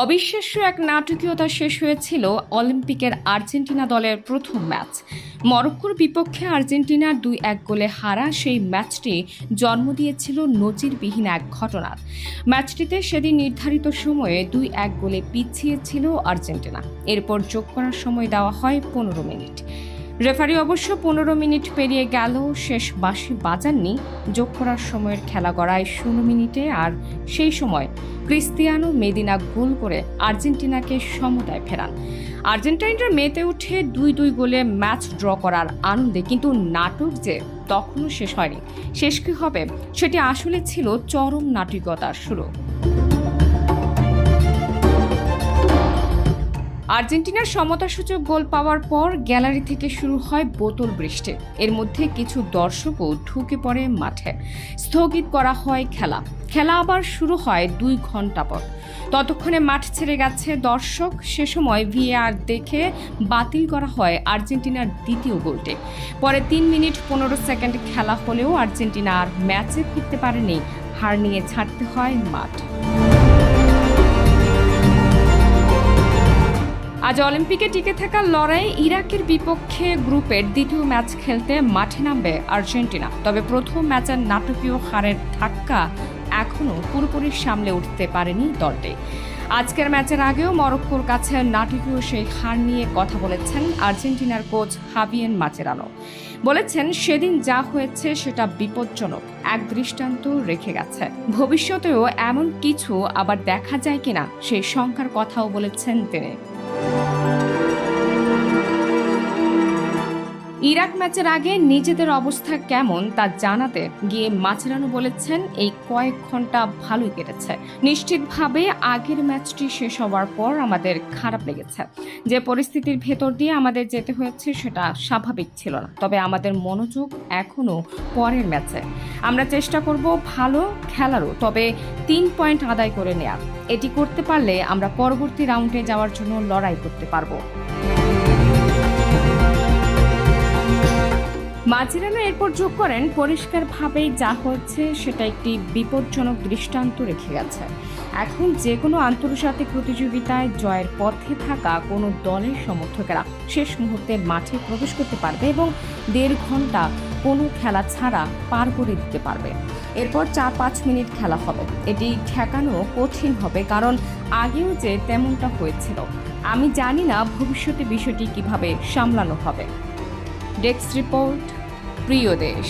অবিশ্বাস্য এক নাটকীয়তা শেষ হয়েছিল অলিম্পিকের আর্জেন্টিনা দলের প্রথম ম্যাচ। মরক্কোর বিপক্ষে আর্জেন্টিনার দুই এক গোলে হারা সেই ম্যাচটি জন্ম দিয়েছিল নজিরবিহীন এক ঘটনার। ম্যাচটিতে সেদিন নির্ধারিত সময়ে দুই এক গোলে পিছিয়েছিল আর্জেন্টিনা। এরপর যোগ করার সময় দেওয়া হয় পনেরো মিনিট। রেফারি অবশ্য পনেরো মিনিট পেরিয়ে গেল, শেষ বাঁশি বাজাননি। যোগ করার সময়ের খেলা গড়ায় ষোলো মিনিটে আর সেই সময় ক্রিস্তিয়ানো মেদিনা গোল করে আর্জেন্টিনাকে সমতায় ফেরান। আর্জেন্টাইনরা মেতে উঠে দুই দুই গোলে ম্যাচ ড্র করার আনন্দে, কিন্তু নাটক যে তখনও শেষ হয়নি। শেষ কী হবে, সেটি আসলে ছিল চরম নাটকীয়তার শুরু। আর্জেন্টিনার সমতাসূচক গোল পাওয়ার পর গ্যালারি থেকে শুরু হয় বোতল বৃষ্টি। এর মধ্যে কিছু দর্শকও ঢুকে পড়ে মাঠে। স্থগিত করা হয় খেলা। খেলা আবার শুরু হয় দুই ঘণ্টা পর। ততক্ষণে মাঠ ছেড়ে গেছে দর্শক। সে সময় ভিএআর দেখে বাতিল করা হয় আর্জেন্টিনার দ্বিতীয় গোলটি। পরে তিন মিনিট পনেরো সেকেন্ড খেলা হলেও আর্জেন্টিনা আর ম্যাচে ফিরতে পারেনি। হার নিয়ে ছাড়তে হয় মাঠ। আজ অলিম্পিকে টিকে থাকা লড়াই ইরাকের বিপক্ষে গ্রুপের দ্বিতীয় ম্যাচ খেলতে মাঠে নামবে আর্জেন্টিনা। তবে প্রথম ম্যাচের নাটকীয় হারের ধাক্কা এখনও পুরোপুরি সামলে উঠতে পারেনি দলটি। আজকের ম্যাচের আগেও মরক্কোর কাছে নাটকীয় সেই হার নিয়ে কথা বলেছেন আর্জেন্টিনার কোচ হাবিয়েন মাচেরানো। বলেছেন, সেদিন যা হয়েছে সেটা বিপজ্জনক, এক দৃষ্টান্ত রেখে গেছে। ভবিষ্যতেও এমন কিছু আবার দেখা যায় কিনা সেই শঙ্কার কথাও বলেছেন তিনি। ইরাক ম্যাচের আগে নিজেদের অবস্থা কেমন তা জানাতে গিয়ে মাচেরানো বলেছেন, এই কয়েক ঘণ্টা ভালোই কেটেছে। নিশ্চিতভাবে আগের ম্যাচটি শেষ হওয়ার পর আমাদের খারাপ লেগেছে। যে পরিস্থিতির ভেতর দিয়ে আমাদের যেতে হয়েছে সেটা স্বাভাবিক ছিল না। তবে আমাদের মনোযোগ এখনও পরের ম্যাচে। আমরা চেষ্টা করব ভালো খেলারও, তবে তিন পয়েন্ট আদায় করে নেয়ার। এটি করতে পারলে আমরা পরবর্তী রাউন্ডে যাওয়ার জন্য লড়াই করতে পারব। মাঝিরানো এরপর যোগ করেন, পরিষ্কারভাবেই যা হচ্ছে সেটা একটি বিপজ্জনক দৃষ্টান্ত রেখে গেছে। এখন যে কোনো আন্তর্জাতিক প্রতিযোগিতায় জয়ের পথে থাকা কোনো দলের সমর্থকেরা শেষ মুহূর্তে মাঠে প্রবেশ করতে পারবে এবং দেড় ঘণ্টা কোনো খেলা ছাড়া পার করে দিতে পারবে। এরপর চার পাঁচ মিনিট খেলা হবে। এটি ঠেকানো কঠিন হবে কারণ আগেও যে তেমনটা হয়েছিল। আমি জানি না ভবিষ্যতে বিষয়টি কীভাবে সামলানো হবে। Desk report. প্রিয় দেশ।